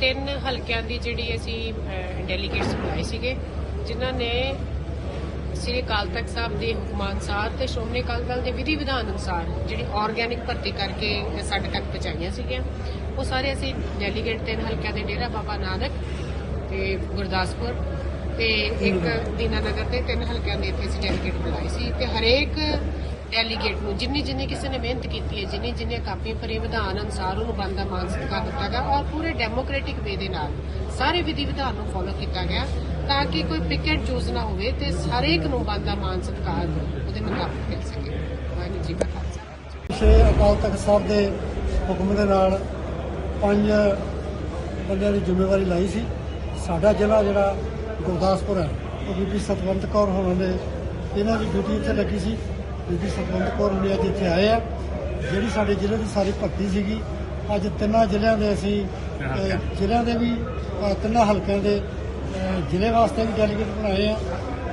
ਤਿੰਨ ਹਲਕਿਆਂ ਦੀ ਜਿਹੜੀ ਅਸੀਂ ਡੈਲੀਗੇਟਸ ਬੁਲਾਏ ਸੀਗੇ ਜਿਨ੍ਹਾਂ ਨੇ ਸ੍ਰੀ ਅਕਾਲ ਤਖਤ ਸਾਹਿਬ ਦੇ ਹੁਕਮਾਂ ਅਨੁਸਾਰ ਤੇ ਸ਼੍ਰੋਮਣੀ ਅਕਾਲੀ ਦਲ ਦੇ ਵਿਧੀ ਵਿਧਾਨ ਅਨੁਸਾਰ ਜਿਹੜੀ ਆਰਗੈਨਿਕ ਭਰਤੀ ਕਰਕੇ ਸਾਡੇ ਤੱਕ ਪਹੁੰਚਾਈਆਂ ਸੀਗੀਆਂ। ਉਹ ਸਾਰੇ ਅਸੀਂ ਡੈਲੀਗੇਟ ਤਿੰਨ ਹਲਕਿਆਂ ਦੇ ਡੇਰਾ ਬਾਬਾ ਨਾਨਕ ਤੇ ਗੁਰਦਾਸਪੁਰ ਤੇ ਇੱਕ ਦੀਨਾਨਗਰ ਤੇ ਤਿੰਨ ਹਲਕਿਆਂ ਦੇ ਇੱਥੇ ਅਸੀਂ ਡੈਲੀਗੇਟ ਬੁਲਾਏ ਸੀ ਤੇ ਹਰੇਕ ਡੈਲੀਗੇਟ ਨੂੰ, ਜਿੰਨੀ ਜਿੰਨੀ ਕਿਸੇ ਨੇ ਮਿਹਨਤ ਕੀਤੀ ਹੈ, ਜਿੰਨੀ ਜਿੰਨੀ ਕਾਪੀ ਭਰੀ ਵਿਧਾਨ ਅਨੁਸਾਰ ਉਹਨੂੰ ਬੰਦਾ ਮਾਨ ਸਤਿਕਾਰ ਦਿੱਤਾ ਗਿਆ ਔਰ ਪੂਰੇ ਡੈਮੋਕ੍ਰੈਟਿਕ ਵੇ ਦੇ ਨਾਲ ਸਾਰੇ ਵਿਧੀ ਵਿਧਾਨ ਨੂੰ ਫੋਲੋ ਕੀਤਾ ਗਿਆ ਤਾਂ ਕਿ ਕੋਈ ਪਿਕ ਚੂਜ਼ ਨਾ ਹੋਵੇ ਤੇ ਹਰੇਕ ਨੂੰ ਬੰਦਾ ਮਾਨ ਸਤਿਕਾਰ ਉਹਦੇ ਮੁਤਾਬਕ ਮਿਲ ਸਕੇ। ਵਾਹਿਗੁਰੂ ਜੀ ਕਾ ਖਾਲਸਾ। ਸ਼੍ਰੀ ਅਕਾਲ ਤਖਤ ਸਾਹਿਬ ਦੇ ਹੁਕਮ ਦੇ ਨਾਲ ਪੰਜ ਬੰਦਿਆਂ ਦੀ ਜ਼ਿੰਮੇਵਾਰੀ ਲਾਈ ਸੀ। ਸਾਡਾ ਜ਼ਿਲ੍ਹਾ ਜਿਹੜਾ ਗੁਰਦਾਸਪੁਰ ਹੈ, ਉਹ ਬੀਬੀ ਸਤਵੰਤ ਕੌਰ ਹੋਣਾ ਨੇ ਇਹਨਾਂ ਦੀ ਡਿਊਟੀ ਇੱਥੇ ਲੱਗੀ ਸੀ। ਬੀਬੀ ਸਤਵੰਤ ਕੌਰ ਹੁਣੇ ਅੱਜ ਇੱਥੇ ਆਏ ਆ। ਜਿਹੜੀ ਸਾਡੇ ਜ਼ਿਲ੍ਹੇ ਦੀ ਸਾਰੀ ਭਰਤੀ ਸੀਗੀ ਅੱਜ ਤਿੰਨਾਂ ਜ਼ਿਲ੍ਹਿਆਂ ਦੇ ਅਸੀਂ ਜ਼ਿਲ੍ਹਿਆਂ ਦੇ ਵੀ ਤਿੰਨਾਂ ਹਲਕਿਆਂ ਦੇ ਜ਼ਿਲ੍ਹੇ ਵਾਸਤੇ ਵੀ ਡੈਲੀਗੇਟ ਬਣਾਏ ਆ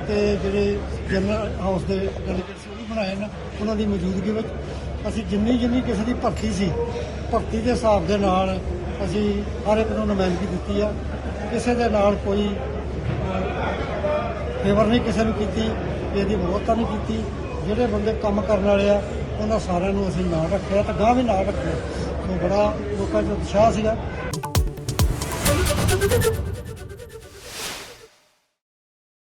ਤੇ ਜਿਹੜੇ ਜਨਰਲ ਹਾਊਸ ਦੇ ਡੈਲੀਗੇਟ ਸੀ ਉਹ ਵੀ ਬਣਾਏ ਨੇ ਉਹਨਾਂ ਦੀ ਮੌਜੂਦਗੀ ਵਿੱਚ। ਅਸੀਂ ਜਿੰਨੀ ਜਿੰਨੀ ਕਿਸੇ ਦੀ ਭਰਤੀ ਸੀ ਭਰਤੀ ਦੇ ਹਿਸਾਬ ਦੇ ਨਾਲ ਅਸੀਂ ਹਰ ਇੱਕ ਨੂੰ ਨੁਮਾਇੰਦਗੀ ਦਿੱਤੀ ਆ। ਕਿਸੇ ਦੇ ਨਾਲ ਕੋਈ ਫੇਵਰ ਨਹੀਂ ਕਿਸੇ ਨੂੰ ਕੀਤੀ ਕਿਸੇ ਦੀ ਵਿਰੋਧਤਾ ਨਹੀਂ ਕੀਤੀ। ਜਿਹੜੇ ਬੰਦੇ ਕੰਮ ਕਰਨ ਵਾਲੇ ਆ, ਉਹਨਾਂ ਸਾਰਿਆਂ ਨੂੰ ਅਸੀਂ ਨਾਲ ਰੱਖਿਆ ਤੇ ਗਾਂ ਵੀ ਨਾਲ ਰੱਖਿਆ। ਸੋ ਬੜਾ ਲੋਕਾਂ 'ਚ ਉਤਸ਼ਾਹ ਸੀਗਾ।